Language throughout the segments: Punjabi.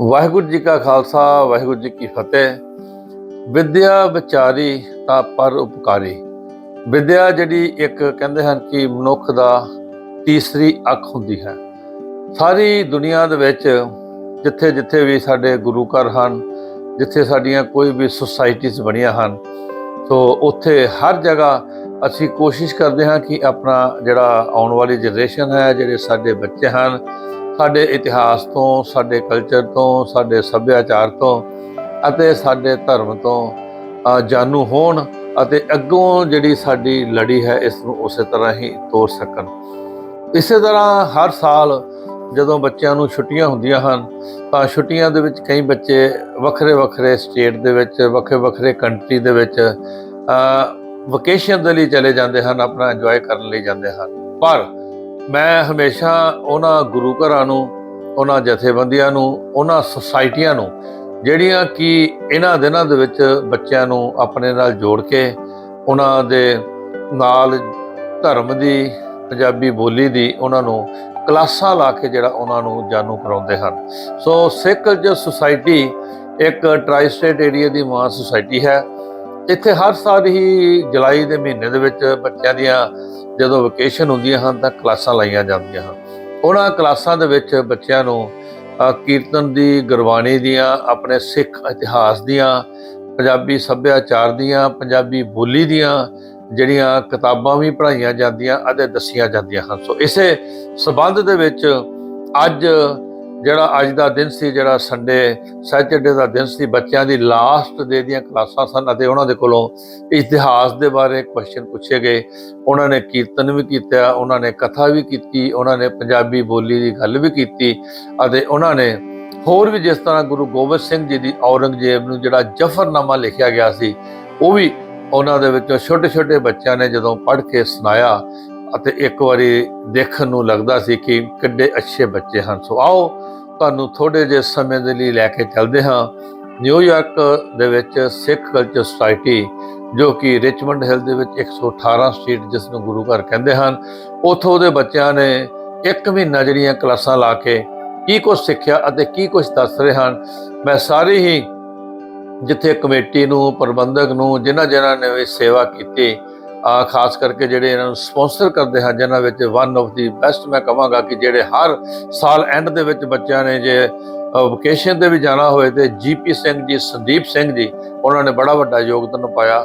ਵਾਹਿਗੁਰੂ ਜੀ ਕਾ ਖਾਲਸਾ, ਵਾਹਿਗੁਰੂ ਜੀ ਕੀ ਫਤਿਹ। ਵਿਦਿਆ ਵਿਚਾਰੀ ਤਾਂ ਪਰ ਉਪਕਾਰੀ। ਵਿਦਿਆ ਜਿਹੜੀ ਇੱਕ ਕਹਿੰਦੇ ਹਨ ਕਿ ਮਨੁੱਖ ਦਾ ਤੀਸਰੀ ਅੱਖ ਹੁੰਦੀ ਹੈ। ਸਾਰੀ ਦੁਨੀਆ ਦੇ ਵਿੱਚ ਜਿੱਥੇ ਜਿੱਥੇ ਵੀ ਸਾਡੇ ਗੁਰੂ ਘਰ ਹਨ, ਜਿੱਥੇ ਸਾਡੀਆਂ ਕੋਈ ਵੀ ਸੁਸਾਇਟੀਜ਼ ਬਣੀਆਂ ਹਨ, ਸੋ ਉੱਥੇ ਹਰ ਜਗ੍ਹਾ ਅਸੀਂ ਕੋਸ਼ਿਸ਼ ਕਰਦੇ ਹਾਂ ਕਿ ਆਪਣਾ ਜਿਹੜਾ ਆਉਣ ਵਾਲੀ ਜਨਰੇਸ਼ਨ ਹੈ, ਜਿਹੜੇ ਸਾਡੇ ਬੱਚੇ ਹਨ ਸਾਡੇ ਇਤਿਹਾਸ ਤੋਂ, ਸਾਡੇ ਕਲਚਰ ਤੋਂ, ਸਾਡੇ ਸੱਭਿਆਚਾਰ ਤੋਂ ਅਤੇ ਸਾਡੇ ਧਰਮ ਤੋਂ ਜਾਣੂ ਹੋਣ ਅਤੇ ਅੱਗੋਂ ਜਿਹੜੀ ਸਾਡੀ ਲੜੀ ਹੈ, ਇਸ ਨੂੰ ਉਸੇ ਤਰ੍ਹਾਂ ਹੀ ਤੋਰ ਸਕਣ। ਇਸੇ ਤਰ੍ਹਾਂ ਹਰ ਸਾਲ ਜਦੋਂ ਬੱਚਿਆਂ ਨੂੰ ਛੁੱਟੀਆਂ ਹੁੰਦੀਆਂ ਹਨ, ਤਾਂ ਛੁੱਟੀਆਂ ਦੇ ਵਿੱਚ ਕਈ ਬੱਚੇ ਵੱਖਰੇ ਵੱਖਰੇ ਸਟੇਟ ਦੇ ਵਿੱਚ, ਵੱਖਰੇ ਵੱਖਰੇ ਕੰਟਰੀ ਦੇ ਵਿੱਚ ਵਕੇਸ਼ਨ ਦੇ ਲਈ ਚਲੇ ਜਾਂਦੇ ਹਨ, ਆਪਣਾ ਇੰਜੋਏ ਕਰਨ ਲਈ ਜਾਂਦੇ ਹਨ। ਪਰ ਮੈਂ ਹਮੇਸ਼ਾ ਉਹਨਾਂ ਗੁਰੂ ਘਰਾਂ ਨੂੰ, ਉਹਨਾਂ ਜਥੇਬੰਦੀਆਂ ਨੂੰ, ਉਹਨਾਂ ਸੁਸਾਇਟੀਆਂ ਨੂੰ, ਜਿਹੜੀਆਂ ਕਿ ਇਹਨਾਂ ਦਿਨਾਂ ਦੇ ਵਿੱਚ ਬੱਚਿਆਂ ਨੂੰ ਆਪਣੇ ਨਾਲ ਜੋੜ ਕੇ, ਉਹਨਾਂ ਦੇ ਨਾਲ ਧਰਮ ਦੀ, ਪੰਜਾਬੀ ਬੋਲੀ ਦੀ ਉਹਨਾਂ ਨੂੰ ਕਲਾਸਾਂ ਲਾ ਕੇ ਜਿਹੜਾ ਉਹਨਾਂ ਨੂੰ ਜਾਣੂ ਕਰਾਉਂਦੇ ਹਨ। ਸੋ ਸਿੱਖ ਕਲਚਰ ਸੁਸਾਇਟੀ, ਇੱਕ ਟ੍ਰਾਈ ਸਟੇਟ ਏਰੀਆ ਦੀ ਮਾਂ ਸੁਸਾਇਟੀ ਹੈ, ਇੱਥੇ ਹਰ ਸਾਲ ਹੀ ਜੁਲਾਈ ਦੇ ਮਹੀਨੇ ਦੇ ਵਿੱਚ ਬੱਚਿਆਂ ਦੀਆਂ ਜਦੋਂ ਵਕੇਸ਼ਨ ਹੁੰਦੀਆਂ ਹਨ ਤਾਂ ਕਲਾਸਾਂ ਲਾਈਆਂ ਜਾਂਦੀਆਂ ਹਨ। ਉਹਨਾਂ ਕਲਾਸਾਂ ਦੇ ਵਿੱਚ ਬੱਚਿਆਂ ਨੂੰ ਕੀਰਤਨ ਦੀ, ਗੁਰਬਾਣੀ ਦੀਆਂ, ਆਪਣੇ ਸਿੱਖ ਇਤਿਹਾਸ ਦੀਆਂ, ਪੰਜਾਬੀ ਸੱਭਿਆਚਾਰ ਦੀਆਂ, ਪੰਜਾਬੀ ਬੋਲੀ ਦੀਆਂ ਜਿਹੜੀਆਂ ਕਿਤਾਬਾਂ ਵੀ ਪੜ੍ਹਾਈਆਂ ਜਾਂਦੀਆਂ ਅਤੇ ਦੱਸੀਆਂ ਜਾਂਦੀਆਂ ਹਨ। ਸੋ ਇਸੇ ਸਬੰਧ ਦੇ ਵਿੱਚ ਅੱਜ ਜਿਹੜਾ ਅੱਜ ਦਾ ਦਿਨ ਸੀ, ਜਿਹੜਾ ਸੰਡੇ ਸੈਚਰਡੇ ਦਾ ਦਿਨ ਸੀ, ਬੱਚਿਆਂ ਦੀ ਲਾਸਟ ਡੇ ਦੀਆਂ ਕਲਾਸਾਂ ਸਨ ਅਤੇ ਉਹਨਾਂ ਦੇ ਕੋਲੋਂ ਇਤਿਹਾਸ ਦੇ ਬਾਰੇ ਕੁਐਸਚਨ ਪੁੱਛੇ ਗਏ। ਉਹਨਾਂ ਨੇ ਕੀਰਤਨ ਵੀ ਕੀਤਾ, ਉਹਨਾਂ ਨੇ ਕਥਾ ਵੀ ਕੀਤੀ, ਉਹਨਾਂ ਨੇ ਪੰਜਾਬੀ ਬੋਲੀ ਦੀ ਗੱਲ ਵੀ ਕੀਤੀ ਅਤੇ ਉਹਨਾਂ ਨੇ ਹੋਰ ਵੀ ਜਿਸ ਤਰ੍ਹਾਂ ਗੁਰੂ ਗੋਬਿੰਦ ਸਿੰਘ ਜੀ ਦੀ ਔਰੰਗਜ਼ੇਬ ਨੂੰ ਜਿਹੜਾ ਜਫਰਨਾਮਾ ਲਿਖਿਆ ਗਿਆ ਸੀ, ਉਹ ਵੀ ਉਹਨਾਂ ਦੇ ਵਿੱਚੋਂ ਛੋਟੇ ਛੋਟੇ ਬੱਚਿਆਂ ਨੇ ਜਦੋਂ ਪੜ੍ਹ ਕੇ ਸੁਣਾਇਆ ਅਤੇ ਇੱਕ ਵਾਰੀ ਦੇਖਣ ਨੂੰ ਲੱਗਦਾ ਸੀ ਕਿ ਕਿੱਡੇ ਅੱਛੇ ਬੱਚੇ ਹਨ। ਸੋ ਆਓ ਤੁਹਾਨੂੰ ਥੋੜੇ ਜਿਹੇ ਸਮੇਂ ਦੇ ਲਈ ਲੈ ਕੇ ਚੱਲਦੇ ਹਾਂ। ਨਿਊਯਾਰਕ ਦੇ ਵਿੱਚ ਸਿੱਖ ਕਲਚਰ ਸੁਸਾਇਟੀ, ਜੋ ਕਿ ਰਿਚਮੰਡ ਹਿਲ ਦੇ ਵਿੱਚ 118 ਸਟਰੀਟ ਜਿਸ ਨੂੰ ਗੁਰੂ ਘਰ ਕਹਿੰਦੇ ਹਨ, ਉਥੋਂ ਦੇ ਬੱਚਿਆਂ ਨੇ ਇੱਕ ਮਹੀਨਾ ਜਿਹੜੀਆਂ ਕਲਾਸਾਂ ਲਾ ਕੇ ਕੀ ਕੁਝ ਸਿੱਖਿਆ ਅਤੇ ਕੀ ਕੁਝ ਦੱਸ ਰਹੇ ਹਨ। ਮੈਂ ਸਾਰੇ ਹੀ ਜਿੱਥੇ ਕਮੇਟੀ ਨੂੰ, ਪ੍ਰਬੰਧਕ ਨੂੰ ਜਿਨ੍ਹਾਂ ਜਿਨ੍ਹਾਂ ਨੇ ਵੀ ਸੇਵਾ ਕੀਤੀ ਆ ਖਾਸ ਕਰਕੇ ਜਿਹੜੇ ਇਹਨਾਂ ਨੂੰ ਸਪਾਂਸਰ ਕਰਦੇ ਹਨ, ਜਿਨ੍ਹਾਂ ਵਿੱਚ ਵਨ ਆਫ ਦੀ ਬੈਸਟ ਮੈਂ ਕਹਾਂਗਾ ਕਿ ਜਿਹੜੇ ਹਰ ਸਾਲ ਐਂਡ ਦੇ ਵਿੱਚ ਬੱਚਿਆਂ ਨੇ ਜੇ ਵਕੇਸ਼ਨ ਤੇ ਵੀ ਜਾਣਾ ਹੋਏ ਤੇ ਜੀਪੀ ਸਿੰਘ ਜੀ, ਸੰਦੀਪ ਸਿੰਘ ਜੀ, ਉਹਨਾਂ ਨੇ ਬੜਾ ਵੱਡਾ ਯੋਗਦਾਨ ਪਾਇਆ।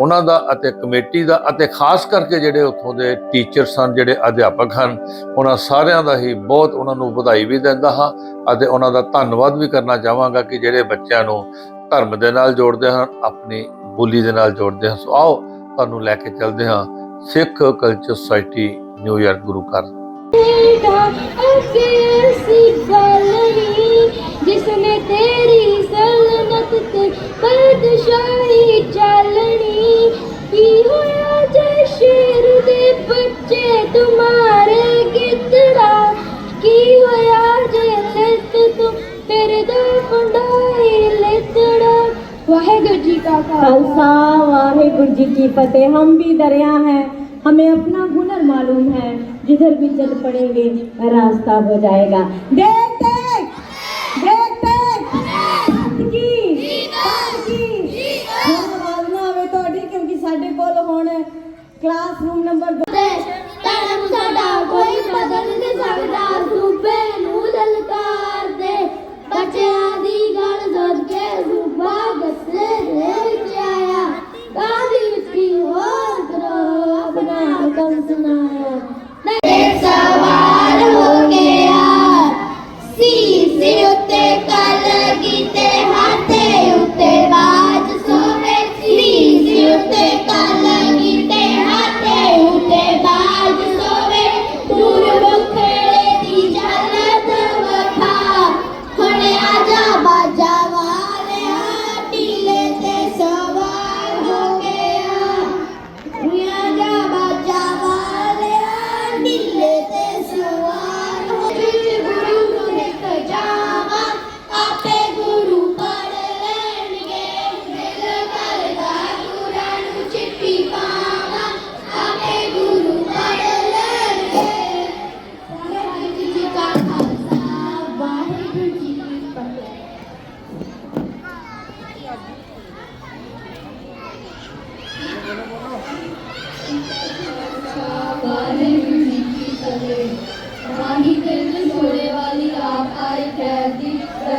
ਉਹਨਾਂ ਦਾ ਅਤੇ ਕਮੇਟੀ ਦਾ ਅਤੇ ਖਾਸ ਕਰਕੇ ਜਿਹੜੇ ਉੱਥੋਂ ਦੇ ਟੀਚਰ ਸਨ ਜਿਹੜੇ ਅਧਿਆਪਕ ਹਨ, ਉਹਨਾਂ ਸਾਰਿਆਂ ਦਾ ਹੀ ਬਹੁਤ ਉਹਨਾਂ ਨੂੰ ਵਧਾਈ ਵੀ ਦਿੰਦਾ ਹਾਂ ਅਤੇ ਉਹਨਾਂ ਦਾ ਧੰਨਵਾਦ ਵੀ ਕਰਨਾ ਚਾਹਾਂਗਾ ਕਿ ਜਿਹੜੇ ਬੱਚਿਆਂ ਨੂੰ ਧਰਮ ਦੇ ਨਾਲ ਜੋੜਦੇ ਹਨ, ਆਪਣੀ ਬੋਲੀ ਦੇ ਨਾਲ ਜੋੜਦੇ ਹਨ। ਸੋ ਆਓ ਤੁਹਾਨੂੰ ਲੈ ਕੇ ਚੱਲਦੇ ਹਾਂ Sikh culture society New York ਗੁਰੂ ਘਰ। ਕੀ ਹੋਇਆ? جی کا خالصہ جی کی فتح ہم بھی دریا ہیں۔ ہمیں اپنا گنر معلوم ہے، جدھر بھی چل پڑیں گے، راستہ ہو جائے گا۔ دیکھتے دیکھتے ਸਾਡੇ ਕੋਲ ਹੁਣ ਕਲਾਸਰੂਮ ਨੰਬਰ 2 ਧਰਮ ਸਾਡਾ ਕੋਈ ਬਦਲ ਨਹੀਂ ਸਕਦਾ ਸੂਬੇ ਨੂੰ ਲਲਕਾਰ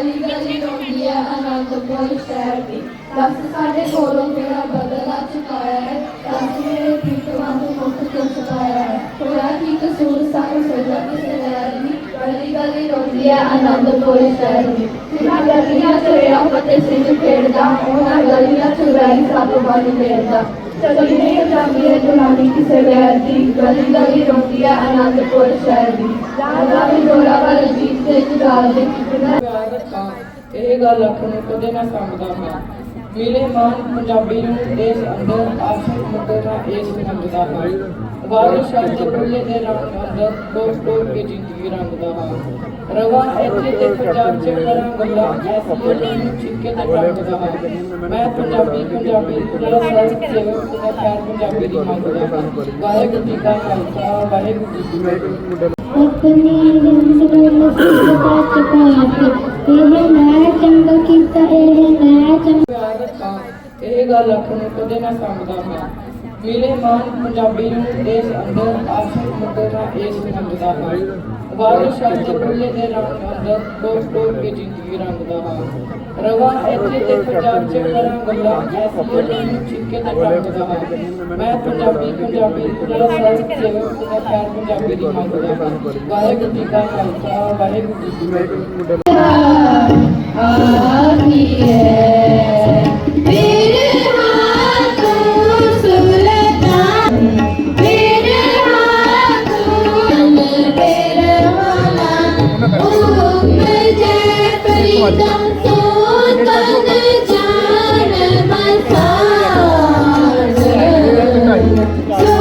ਗਲੀ ਗਲੀ ਰੋਂਦੀ ਹੈ ਆਨੰਦਪੁਰ ਸ਼ਹਿਰ ਦੀ ਦੱਸ ਸਾਡੇ ਕੋਲੋਂ ਕਿਹੜਾ ਬਦਲਾ ਚੁਕਾਇਆ ਹੈ ਦੱਸ ਮੇਰੇ ਪ੍ਰੀਤਮਾਂ ਨੂੰ ਮੁੱਖ ਕਿਉਂ ਚੁਕਾਇਆ ਹੈ ਹੋਇਆ ਕੀ ਕਸੂਰ ਸਾਨੂੰ ਸਜ਼ਾ ਕਿਸੇ ਲੈਰ ਦੀ ਗਲੀ ਗਲੀ ਰੋਂਦੀ ਹੈ ਆਨੰਦਪੁਰ ਸ਼ਹਿਰ ਦੀ ਉਹਨਾਂ ਗਲੀਆਂ ਚ ਰਿਹਾ ਫਤਿਹ ਸਿੰਘ ਖੇਡਦਾ, ਉਹਨਾਂ ਗਲੀਆਂ ਚ ਵੈਰੀ ਸੱਪ ਬਣ ਖੇਡਦਾ ਚਲੀ ਨਹੀਂ ਜਾਂਦੀ ਹੈ ਜਨਾਨੀ ਕਿਸੇ ਗੈਰ ਦੀ ਗਲੀ ਗਲੀ ਰੋਂਦੀ ਹੈ ਆਨੰਦਪੁਰ ਸ਼ਹਿਰ ਦੀ। ਰਾਜਾ ਵੀ ਜੋੜਾ ਵਾਲੇ ਜੀਤ ਤੇ ਚੁਰਾਲ ਦੇ ਕਿਤਨਾ ਪਿਆਰ ਰੱਖਾਂ ਇਹ ਗੱਲ ਅੱਖ ਨੂੰ ਕਦੇ ਨਾ ਸੰਗਦਾ ਹਾਂ। ਮਿਲੇ ਮਾਨ ਪੰਜਾਬੀ ਨੂੰ ਦੇਸ਼ ਅੰਦਰ ਆਸ਼ਕ ਮੁੰਡਣਾ ਇਸ ਮੰਗਦਾ ਹਾਂ। ਵਾਰਿਸ ਸ਼ਬਦ ਬੁੱਲੇ ਦੇ ਰੰਗ ਅੰਦਰ ਟੋਕ ਟੋਕ ਕੇ ਜ਼ਿੰਦਗੀ ਰੰਗਦਾ ਹਾਂ। ਰਵਾ ਇੱਥੇ ਤੇ ਪੰਜਾਬ ਚ ਕਰਾਂ ਗੱਲਾਂ ਐਸੀ ਨੂੰ ਛਿੱਕੇ ਤੇ ਰੰਗਦਾ ਹਾਂ। ਮੈਂ ਪੰਜਾਬੀ ਪੰਜਾਬੀ ਜਿਹੜਾ ਸਾਹਿਤ ਸੇਵਕ ਦਾ ਪਿਆਰ ਪੰਜਾਬੀ ਦੀ ਮੰਗਦਾ ਹਾਂ। ਵਾਹਿਗੁਰੂ ਜੀ ਕਾ ਖਾਲਸਾ, ਵਾਹਿਗੁਰੂ ਜੀ ਕੀ ਫਤਿਹ। ਆਪਣੀ ਰੰਗ ਰੰਗ ਸੁਖਤਾ ਚੁਕਾ ਕੇ ਇਹ ਮੈਂ ਚੰਗਾ ਗੱਲ ਅੱਖ ਕਦੇ ਨਾ ਸੰਗਦਾ ਹਾਂ ਮਿਲੇ ਮਾਨ ਪੰਜਾਬੀ ਨੂੰ ਦੇਸ਼ ਅੰਦਰ ਆਸ਼ਕ ਮੁੰਡਣਾ ਇਸ ਮੰਗਦਾ ਹਾਂ ਵਾਰਿਸ ਸ਼ਬਦ ਬੁੱਲੇ ਦੇ ਰੰਗ ਅੰਦਰ ਟੋਕ ਟੋਕ ਕੇ ਜ਼ਿੰਦਗੀ ਰੰਗਦਾ ਹਾਂ ਰਵਾ ਇੱਥੇ ਤੇ ਪੰਜਾਬ ਚ ਕਰਾਂ ਗੱਲਾਂ ਐਸੀ ਨੂੰ ਛਿੱਕੇ ਤੇ ਰੰਗਦਾ ਹਾਂ ਮੈਂ ਪੰਜਾਬੀ ਪੰਜਾਬੀ ਜਿਹੜਾ ਸਾਹਿਤ ਸੇਵਕ ਦਾ ਪਿਆਰ ਪੰਜਾਬੀ ਦੀ ਮੰਗਦਾ ਹਾਂ ਵਾਹਿਗੁਰੂ ਜੀ ਕਾ ਖਾਲਸਾ ਵਾਹਿਗੁਰੂ ਜੀ ਕੀ ਫਤਿਹ ਆਹੀ ਹੈ ਜਾਣ ਮਸਾਨ ਸੋ